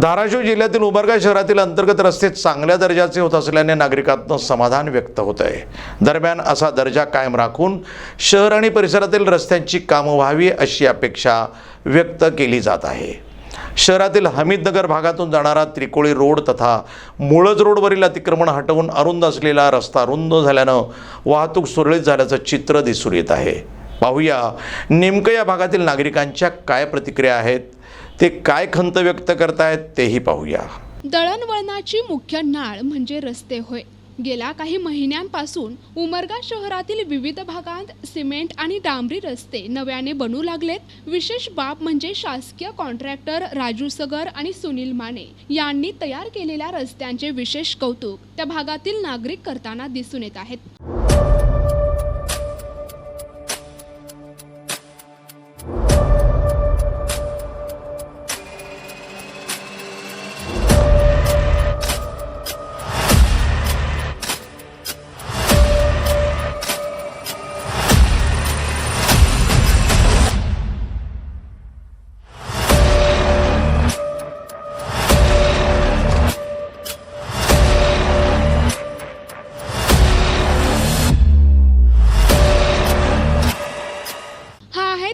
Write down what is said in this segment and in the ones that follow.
धाराशिव जिल्ह्यातील उमरगा शहरातील अंतर्गत रस्ते चांगल्या दर्जाचे होत असल्याने नागरिकांचं समाधान व्यक्त होत आहे. दरम्यान असा दर्जा कायम राखून शहर आणि परिसरातील रस्त्यांची कामं व्हावी अशी अपेक्षा व्यक्त केली जात आहे. शहरातील हमीदनगर भागातून जाणारा त्रिकोळी रोड तथा मुळज रोडवरील अतिक्रमण हटवून अरुंद असलेला रस्ता रुंद झाल्यानं वाहतूक सुरळीत झाल्याचं चित्र दिसून येत आहे. पाहूया नेमकं या भागातील नागरिकांच्या काय प्रतिक्रिया आहेत? ते काय खंत व्यक्त करतायत तेही पाहूया. दळणवळणाची मुख्य नाळ म्हणजे रस्ते होय. गेल्या काही महिन्यांपासून उमरगा शहरातील विविध भागांत सिमेंट आणि डांबरी रस्ते नव्याने बनू लागलेत. विशेष बाब म्हणजे शासकीय कॉन्ट्रॅक्टर राजू सगर आणि सुनील माने यांनी तयार केलेल्या रस्त्यांचे विशेष कौतुक त्या भागातील नागरिक करताना दिसून येत आहेत.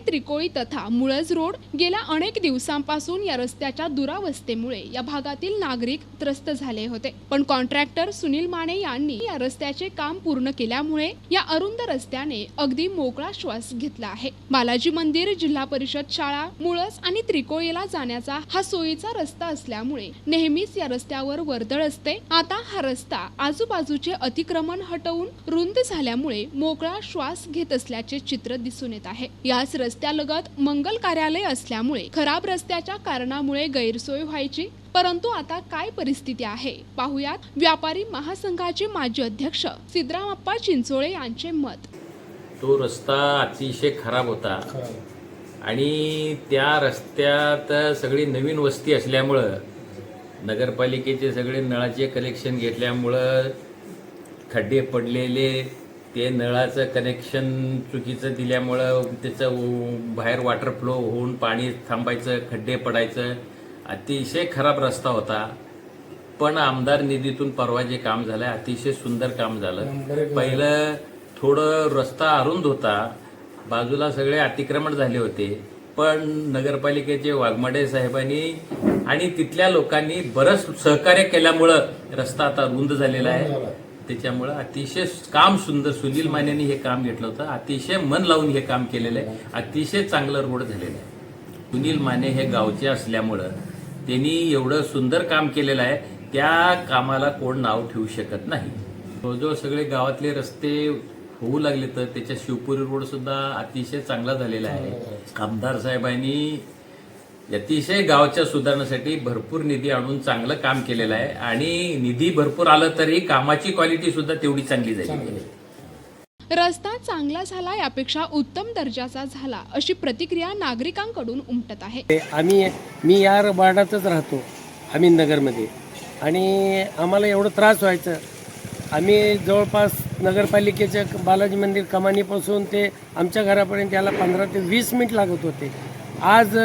त्रिकोळी तथा मुळज रोड गेल्या अनेक दिवसांपासून या रस्त्याच्या दुरावस्थेमुळे या भागातील नागरिक त्रस्त झाले होते. पण कॉन्ट्रॅक्टर सुनील माने यांनी या रस्त्याचे काम पूर्ण केल्यामुळे या अरुंद रस्त्याने अगदी मोकळा श्वास घेतला आहे. बालाजी मंदिर जिल्हा परिषद शाळा मुळज आणि त्रिकोळीला जाण्याचा हा सोयीचा रस्ता असल्यामुळे नेहमीच या रस्त्यावर वर्दळ असते. आता हा रस्ता आजूबाजूचे अतिक्रमण हटवून रुंद झाल्यामुळे मोकळा श्वास घेत असल्याचे चित्र दिसून येत आहे. याच रस्त्यालगत मंगल कार्यालय असल्यामुळे खराब रस्त्याच्या कारणामुळे गैरसोय व्हायची. परंतु आता काय परिस्थिती आहे? पाहुयात व्यापारी महासंघाचे माजी अध्यक्ष सिद्धरामप्पा चिंचोळे यांचे मत. तो रस्ता अतिशय खराब होता. आणि त्या रस्त्यात सगळी नवीन वस्ती असल्यामुळं नगरपालिकेचे सगळे नळाचे कनेक्शन घेतल्यामुळं खड्डे पडलेले ते नळाचं कनेक्शन चुकीचं दिल्यामुळं त्याचं बाहेर वॉटर फ्लो होऊन पाणी थांबायचं खड्डे पडायचं अतिशय खराब रस्ता होता. पण आमदार निधीतून परवा जे काम झालं अतिशय सुंदर काम झालं. पहिलं थोडं रस्ता अरुंद होता. बाजूला सगळे अतिक्रमण झाले होते. पण नगरपालिकेचे वाघमाडे साहेबांनी आणि तिथल्या लोकांनी बरंच सहकार्य केल्यामुळं रस्ता आता रुंद झालेला आहे. त्याच्यामुळं अतिशय काम सुंदर सुनील मानेनी हे काम घेतलं होतं. अतिशय मन लावून हे काम केलेलं आहे. अतिशय चांगलं रोड झालेलं आहे. सुनील माने हे गावचे असल्यामुळं त्यांनी एवढं सुंदर काम केलेलं आहे. त्या कामाला कोण नाव ठेवू शकत नाही. जवळजवळ सगळे गावातले रस्ते होऊ लागले तर त्याच्या शिवपुरी रोड सुद्धा अतिशय चांगला झालेला आहे. आमदार साहेबांनी अतिशय गावाच्या सुधारण्यासाठी भरपूर निधी आणून चांगलं काम केलेलं आहे. आणि निधी भरपूर आलं तरी कामाची क्वालिटी सुद्धा तेवढी चांगली झाली. आहे रस्ता चांगला झाला यापेक्षा उत्तम दर्जाचा झाला अशी प्रतिक्रिया नागरिकांकडून उमटत आहे. आम्ही मी या वार्डातच राहतो अमीननगरमध्ये आणि आम्हाला एवढं त्रास व्हायचं. आम्ही जवळपास नगरपालिकेच्या बालाजी मंदिर कमानीपासून ते आमच्या घरापर्यंत याला पंधरा ते वीस मिनिट लागत होते. आज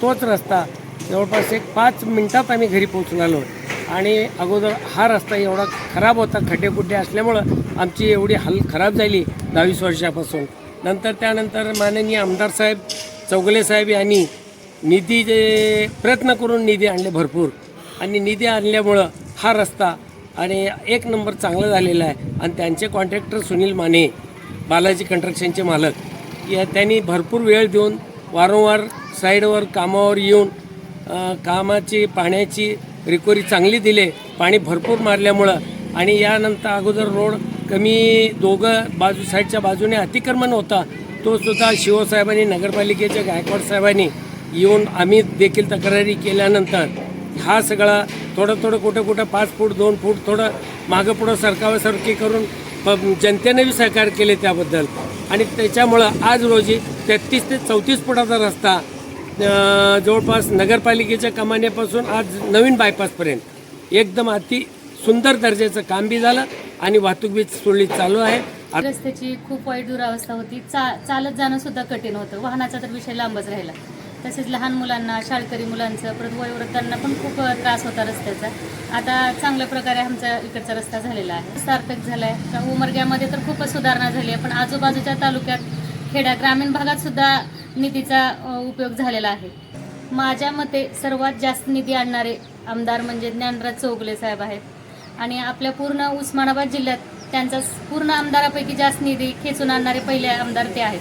तोच रस्ता जवळपास एक पाच मिनटात आम्ही घरी पोहोचून आलो. आणि अगोदर हा रस्ता एवढा खराब होता खड्डेखुड्डे असल्यामुळं आमची एवढी हाल खराब झाली दहावीस वर्षापासून. नंतर त्यानंतर माननीय आमदार साहेब चौगले साहेब यांनी निधी जे प्रयत्न करून निधी आणले भरपूर. आणि निधी आणल्यामुळं हा रस्ता आणि एक नंबर चांगला झालेला आहे. आणि त्यांचे कॉन्ट्रॅक्टर सुनील माने बालाजी कंट्रक्शनचे मालक या त्यांनी भरपूर वेळ देऊन वारंवार साईडवर कामावर येऊन कामाची पाण्याची रिकवरी चांगली दिले पाणी भरपूर मारल्यामुळं आणि यानंतर अगोदर रोड कमी दोघं बाजू साईडच्या बाजूने अतिक्रमण होता. तो सुद्धा शिवसाहेबांनी नगरपालिकेच्या गायकवाड साहेबांनी येऊन आम्ही देखील तक्रारी केल्यानंतर हा सगळा थोडं थोडं कुठं कुठं पाच फूट दोन फूट थोडं मागं पुढं सरकावासारखी करून प- जनतेनेवी सहकार्य केले त्याबद्दल. आणि त्याच्यामुळं आज रोजी तेहतीस ते चौतीस फुटाचा रस्ता जवळपास नगरपालिकेच्या कमानेपासून आज नवीन बायपासपर्यंत एकदम अति सुंदर दर्जाचं काम बी झालं आणि वाहतूक बी सुरळीत चालू आहे. रस्त्याची खूप वाईट दुरावस्था होती. चा चालत जाणं सुद्धा कठीण होतं. वाहनाचा तर विषय लांबच राहिला. तसेच लहान मुलांना शाळकरी मुलांचं परत वयोवृद्धांना पण खूप त्रास होता रस्त्याचा. आता चांगल्या प्रकारे आमचा इकडचा रस्ता झालेला आहे. सार्थक झाला आहे उमरग्यामध्ये तर खूपच सुधारणा झाली आहे. पण आजूबाजूच्या तालुक्यात खेड्या ग्रामीण भागात सुद्धा निधीचा उपयोग झालेला आहे. माझ्या मते सर्वात जास्त निधी आणणारे आमदार म्हणजे ज्ञानराज चौगले साहेब आहेत. आणि आपल्या पूर्ण उस्मानाबाद जिल्ह्यात त्यांचा पूर्ण आमदारापैकी जास्त निधी खेचून आणणारे पहिले आमदार ते आहेत.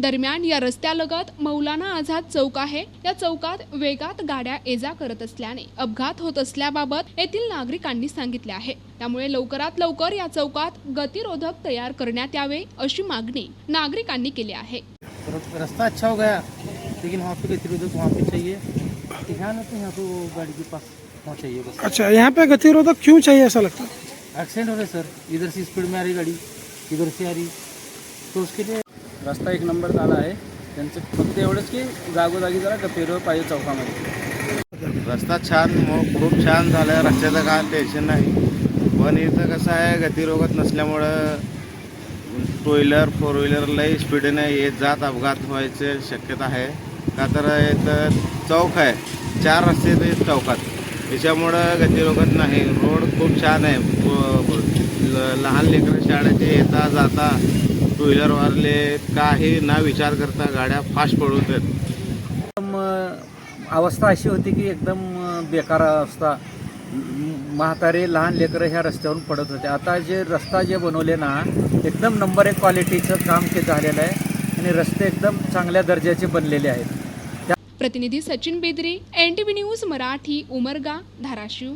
दरम्यान या रस्त्यालगत मौलाना आझाद चौक आहे. या चौकात वेगात गाड्या एजा करत असल्याने अपघात होत असल्याबाबत येथील नागरिकांनी सांगितले आहे. त्यामुळे लवकरात लवकर या चौकात गतिरोधक तयार करण्यात यावे अशी मागणी नागरिकांनी केली आहे. रास्ता अच्छा हो गया लेकिन वहाँ पे गतिरोधक वहाँ पे चाहिए। ध्यान तो यहाँ तो गाड़ी के पास वहाँ चाहिए बस। अच्छा यहाँ पे गतिरोधक क्यों चाहिए ऐसा लगता है? एक्सीडेंट हो रहे सर इधर से स्पीड में आ रही गाड़ी इधर से आ रही। तो उसके लिए रस्ता एक नंबर झाला आहे त्यांचं फक्त एवढंच की जागोजागी जरा गतिरोध पाहिजे चौकामध्ये. रस्ता छान मग खूप छान झाला आहे रस्त्याचं काय टेन्शन नाही. पण इथं कसं आहे गतिरोधक नसल्यामुळं टू व्हीलर फोर व्हीलर लई येत जात अपघात व्हायचे शक्यता आहे. का तर इथं चौक आहे. चार रस्ते ते चौकात. त्याच्यामुळं गतिरोधक नाही. रोड खूप छान आहे. लहान लेकरं शाळेचे येता जाता टू व्हीलरवाले काही ना विचार करता गाड्या फास्ट पळवतात. एकदम अवस्था अशी होती की एकदम बेकार अवस्था. म्हातारे लहान लेकरं ह्या रस्त्यावरून पडत होते. आता जे रस्ता जे बनवले ना एकदम नंबर एक क्वालिटीचं काम ते झालेलं आहे आणि रस्ते एकदम चांगल्या दर्जाचे बनलेले आहेत. प्रतिनिधी Sachin Bedre N T V news Marathi Umarga Dharashiv.